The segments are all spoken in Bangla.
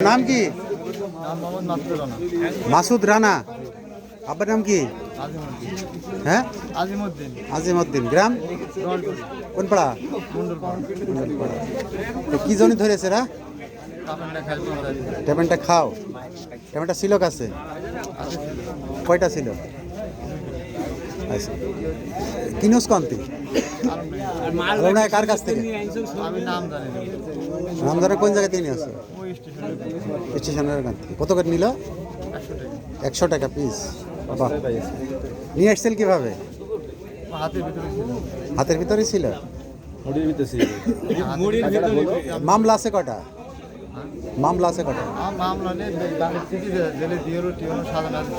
নাম কি? মাসুদ রানা। আপনার আব্বার নাম কি? হ্যাঁ? আজিমউদ্দিন। গ্রাম? কোন পাড়া? কি জনি ধরেছে রা ট্যাবেনটা খাও। ট্যাবেনটা ছিল কাছে কয়টা ছিল আচ্ছা কিনোস কন্তি কার কাছ থেকে? আমি নাম জানি কোন আছে? ওই স্টেশনে স্টেশনের কাছ থেকে। কত করে নিল? একশো টাকা। পিস বাহ নিয়ে আসছেন কীভাবে? হাতের ভিতরে ছিল। হাতের ভিতরে ছিল। মুড়ির ভিতরে মামলা আছে কটা? মামলা আছে কটা? মামলা নেই। বাড়ির থেকে জেলে দিয়ে সাজানো আছে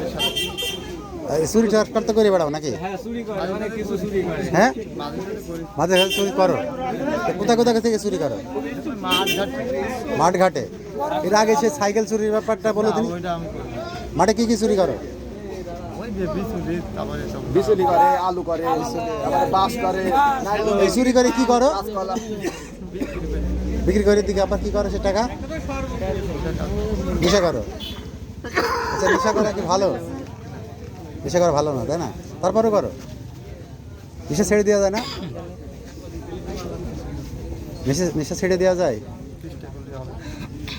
চুরি তো করে বেড়াও নাকি? মানে চুরি করে। হ্যাঁ? মাঝে মাঝে চুরি করো। কোথায় কোথায় থেকে চুরি করো? মাঠ ঘাট ঘাটে এর আগে সে সাইকেল চুরির ব্যাপারটা বলে দিন মাঠে কি কি চুরি করো? বিচুলি করে আলু করে বাস করে চুরি করে কি করো? বিক্রি করে দিকে আবার কি করো সে টাকা। নেশা করো। আচ্ছা নেশা করা কি ভালো? নেশা করা ভালো না তাই না? তারপরে করো। নেশা ছেড়ে দেওয়া যায় না? নেশা নেশা ছেড়ে দেওয়া যায়?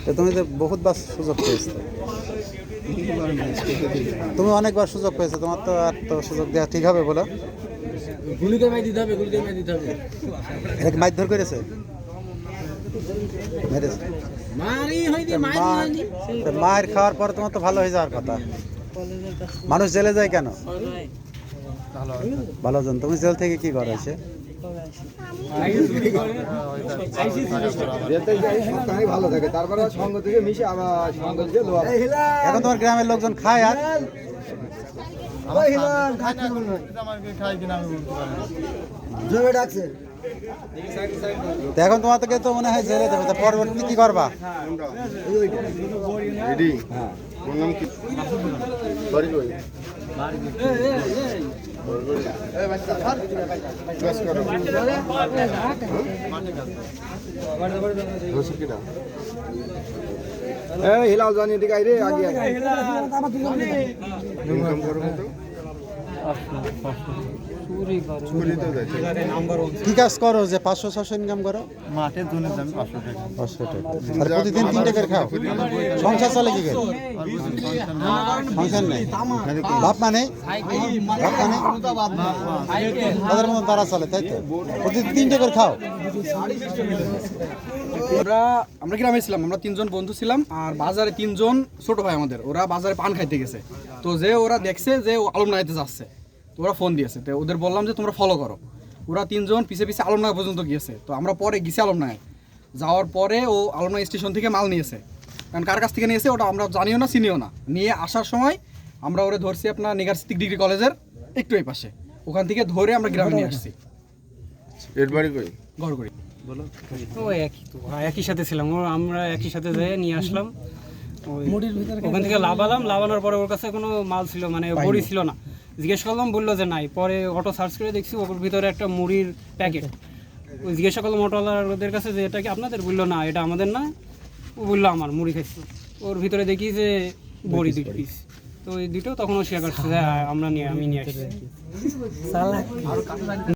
তো তুমি তো বহুতবার সুযোগ পেয়েছ। তুমি অনেকবার সুযোগ পেয়েছ তোমার তো আর তো সুযোগ দেওয়া ঠিক হবে বলো। গুলিকে মাই দিতে হবে গুলিকে মাই দিতে হবে। এটা মারধর করেছে? মারি খাওয়ার পর তোমার তো ভালো হয়ে যাওয়ার কথা। মানুষ জেলে যায় কেন? ভালো জন তুমি জেল থেকে কি করো এসে? যেতে যাই সবটাই ভালো থাকে তারপরে সঙ্গ থেকে মিশে আবার সঙ্গ থেকে লোয়া এখন তোমার গ্রামের লোকজন খায় আর? এখন ডাকছে তো মনে হয় জেলে দেবে পরবর্তী কি করবা? হ্যাঁ হিলাল জানি এদিকে আইরে আগে আগে ইনকাম করো কি কাজ করো যে পাঁচশো ছশো ইনকাম করো? মাঠে জন্য আমি পাঁচশো টাকা। পাঁচশো টাকা। আর প্রতিদিন তিন টাকার খাও? সংসার চলে কি করে? সংসার নেই। বাপ মানে বাপ মানে তাদের মতো তারা চলে তাই তো? প্রতিদিন তিন টাকার খাও? ওরা, আমরা গ্রামে ছিলাম, আমরা তিনজন বন্ধু ছিলাম, আর বাজারে তিনজন ছোট ভাই আমাদের। ওরা বাজারে পান খাইতে গেছে। তো যে ওরা দেখছে যে আলমনাইতে যাচ্ছে, তো ওরা ফোন দিয়েছে। তো ওদের বললাম যে, তোমরা ফলো করো। ওরা তিনজন পিছে পিছে আলমনায় পর্যন্ত গিয়েছে। তো আমরা পরে গেছি আলমনায় যাওয়ার পরে ও আলমনাই স্টেশন থেকে মাল নিয়েছে। কারণ কার কাছ থেকে নিয়েছে, ওটা আমরা জানিও না, চিনিও না। নিয়ে আসার সময় আমরা ওরে ধরছি আপনার নিগারসিক ডিগ্রি কলেজের একটু এই পাশে। ওখান থেকে ধরে আমরা গ্রামে নিয়ে আসছি। এর বাড়ি কই? ঘর করি ও একই তো। হ্যাঁ, একই সাথে ছিলাম। ও আমরা একই সাথে যেয়ে নিয়ে আসলাম। ওখান থেকে লাভালাম লাভানোর পরে ওর কাছে কোনো মাল ছিল মানে বড়ি ছিল না। জিজ্ঞেস করলাম বলল যে নাই। পরে অটো সার্চ করে দেখছি ওর ভিতরে একটা মুড়ির প্যাকেট ওই জিজ্ঞাসা করলাম অটোওয়ালার ওদের কাছে যে এটা কি আপনাদের? বলল না এটা আমাদের না। ও বলল আমার মুড়ি খাইছি। ওর ভিতরে দেখি যে বড়ি দুই পিস তো ওই দুটো তখন ও শেয়ার করছে হ্যাঁ, আমরা নিয়ে আমি নিয়ে আসছি।